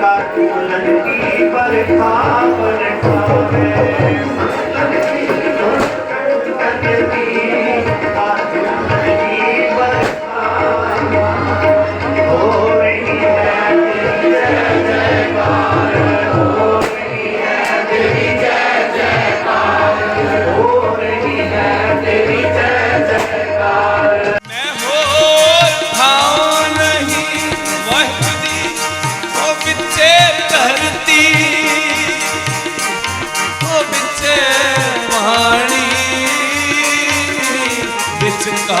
کا پر پا ہے झुका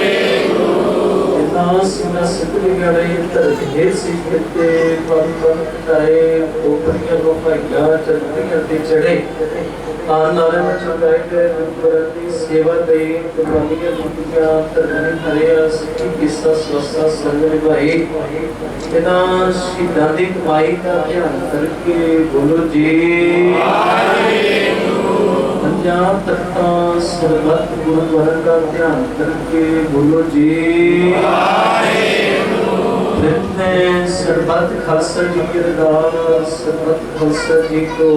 ਸੁਨਾ ਸਿੱਧੀ ਗੜੇ ਤਰਕੇ ਸੀ ਕਿਤੇ ਪਨ ਪਨ ਕਰੇ ਉਪਰੀਆ ਕੋ ਭਾਈਆ ਚੜ੍ਹਦੀਆਂ ਤੇ ਚੜੇ ਆਨ ਨਾਲੇ ਮੈਂ ਚੁਕਾਈ ਤੇ ਵਿਪਰਤੀ ਸੇਵਾ ਤੇ ਕੁਰਬਾਨੀਆਂ ਦਿੱਤੀਆਂ ਤਰਨੇ ਕਰਿਆ ਸਿੱਖੀ ਕਿਸਾ ਸਵਸਾ ਸੰਗ ਨਿਭਾਈ ਇਹਨਾਂ ਸ਼ਹੀਦਾਂ ਦੀ ਕਮਾਈ ਦਾ ਧਿਆਨ ਕਰਕੇ ਬੋਲੋ ਜੀ ਵਾਹਿਗੁਰੂ کے بولو جی کو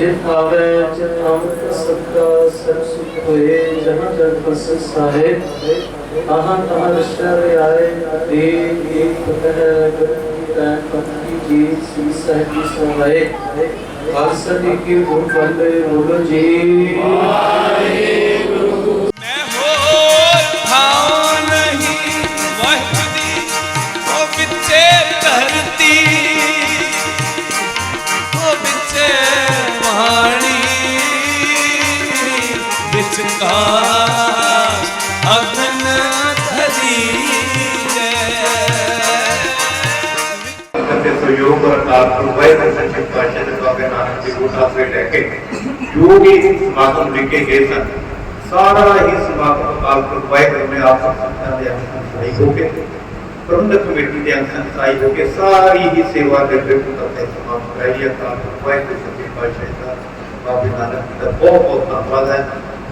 ਜਿਤ ਆਵੇ ਜਿਤ ਆਵੇ ਸਦਾ ਸਭ ਸੁਖ ਹੋਏ ਜਹਾਂ ਜਗ ਬਸ ਸਾਹਿਬ ਆਹਾਂ ਤਹਾਂ ਰਿਸ਼ਰ ਆਏ ਦੇ ਏਕ ਪਤਹ ਗੁਰੂ ਤੈ ਪਤੀ ਜੀ ਸ੍ਰੀ ਸਾਹਿਬ ਜੀ ਸਹਾਇ ਖਾਲਸਾ ਦੀ ਕੀ ਗੁਰ ਬੰਦੇ ਬੋਲੋ ਜੀ ਵਾਹਿਗੁਰੂ بہت بہت دھنیہ ہے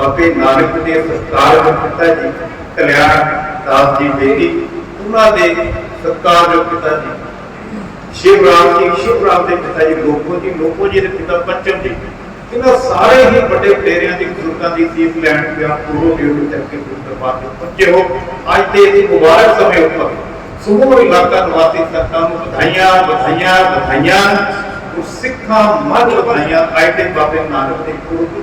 ਬਾਬੇ ਨਾਨਕ ਦੇ ਸਤਿਕਾਰਯੋਗ ਪਿਤਾ ਜੀ ਕਲਿਆਣ ਦਾਸ ਜੀ ਬੇਦੀ ਉਹਨਾਂ ਦੇ ਸਤਿਕਾਰਯੋਗ ਪਿਤਾ ਜੀ ਸ਼ਿਵ ਰਾਮ ਜੀ ਸ਼ਿਵ ਰਾਮ ਦੇ ਪਿਤਾ ਜੀ ਲੋਕੋ ਜੀ ਲੋਕੋ ਜੀ ਦੇ ਪਿਤਾ ਪੰਚਮ ਜੀ ਇਹਨਾਂ ਸਾਰੇ ਹੀ ਵੱਡੇ ਪਲੇਅਰਾਂ ਦੇ ਗੁਰੂਤਾਂ ਦੀ ਸੀਪ ਲੈਣ ਪਿਆ ਪੂਰੋ ਦੇ ਉੱਤੇ ਤੱਕ ਕੇ ਦਰਬਾਰ ਤੇ ਪਹੁੰਚੇ ਹੋ ਅੱਜ ਤੇ ਇਸ ਮੁਬਾਰਕ ਸਮੇਂ ਉੱਪਰ ਸਮੂਹ ਇਲਾਕਾ ਨਿਵਾਸੀ ਸੰਤਾਂ ਨੂੰ ਵਧਾਈਆਂ ਵਧਾਈਆਂ ਵਧਾਈਆਂ ਸਿੱਖਾਂ ਮਨ ਵਧਾਈਆਂ ਦੇ ਬਾਬੇ ਨਾਨਕ ਦੇ ਗੁਰੂ